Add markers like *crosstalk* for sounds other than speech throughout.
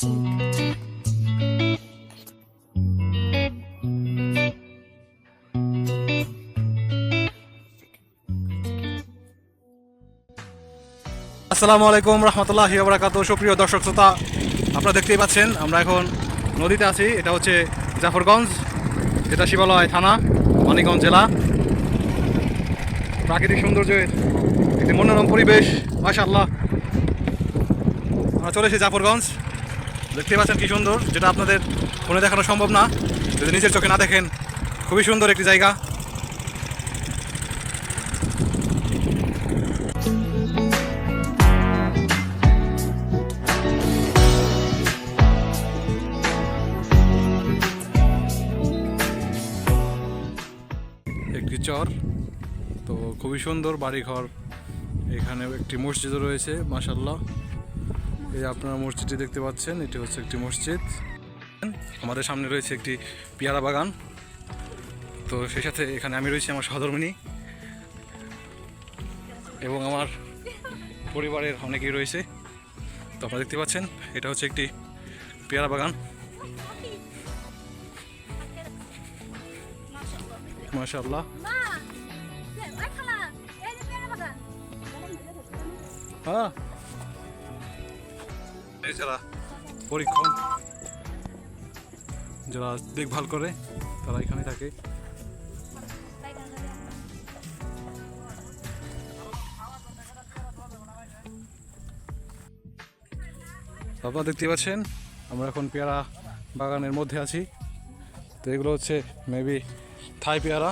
আসসালামু আলাইকুম রহমতুল্লাহি বারাকাত সুপ্রিয় দর্শক শ্রোতা, আপনারা দেখতেই পাচ্ছেন, আমরা এখন নদীতে আছি। এটা হচ্ছে জাফরগঞ্জ, এটা শিবালয় থানা, মানিকগঞ্জ জেলা। প্রাকৃতিক সৌন্দর্যের একটি মনোরম পরিবেশ, মাশাআল্লাহ। আমরা চলে এসেছি জাফরগঞ্জ। দেখতেই পাচ্ছেন কি সুন্দর, যেটা আপনাদের ফোনে দেখানো সম্ভব না। যদি নিজের চোখে না দেখেন, খুবই সুন্দর একটি জায়গা। একটি চর, তো খুবই সুন্দর বাড়িঘর। এখানে একটি মসজিদও রয়েছে মাসাল্লাহ এই আপনারা মসজিদটি দেখতে পাচ্ছেন এটি হচ্ছে একটি মসজিদ। আমাদের সামনে রয়েছে একটি পেয়ারা বাগান। তো সেই সাথে এখানে আমি রয়েছি আমার সহধর্মিনী এবং আমার পরিবারের অনেকেই রয়েছে। তো আপনারা দেখতে পাচ্ছেন এটা হচ্ছে একটি পেয়ারা বাগান। মাশাআল্লাহ। মা ওই খালা এই যে পেয়ারা বাগান। হ্যাঁ। যারা পরীক্ষণ যারা দেখভাল করে, তারা এখানে থাকে। আপনারা দেখতে পাচ্ছেন? আমরা এখন পেয়ারা বাগানের মধ্যে আছি। তো এগুলো হচ্ছে মেবি থাই পেয়ারা।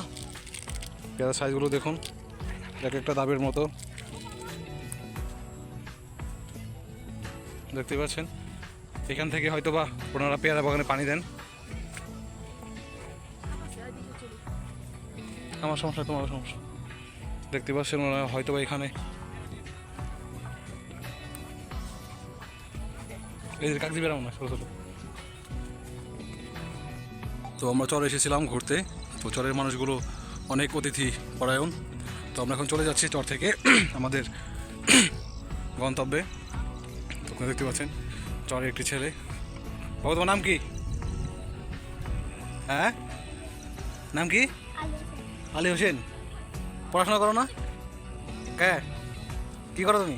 পেয়ারা সাইজগুলো দেখুন, এক একটা দাবের মতো। দেখতে পাচ্ছেন? এখান থেকে হয়তো বা ওনারা পেয়ারা বাগানে পানি দেন। আমার সমস্যা তোমার সমস্যা। দেখতে পাচ্ছেন ওনারা হয়তো বা এখানে না ছোটো ছোটো। তো আমরা চরে এসেছিলাম ঘুরতে। তো চরের মানুষগুলো অনেক অতিথি পরায়ণ। তো আমরা এখন চলে যাচ্ছি চর থেকে। *clears throat* আমাদের *clears throat* গন্তব্যে। আপনারা দেখতে পাচ্ছেন চরে একটি ছেলে। বাবু, তোমার নাম কি? হ্যাঁ? নাম কি? আলী হোসেন। পড়াশোনা করো না? হ্যাঁ কি করো তুমি?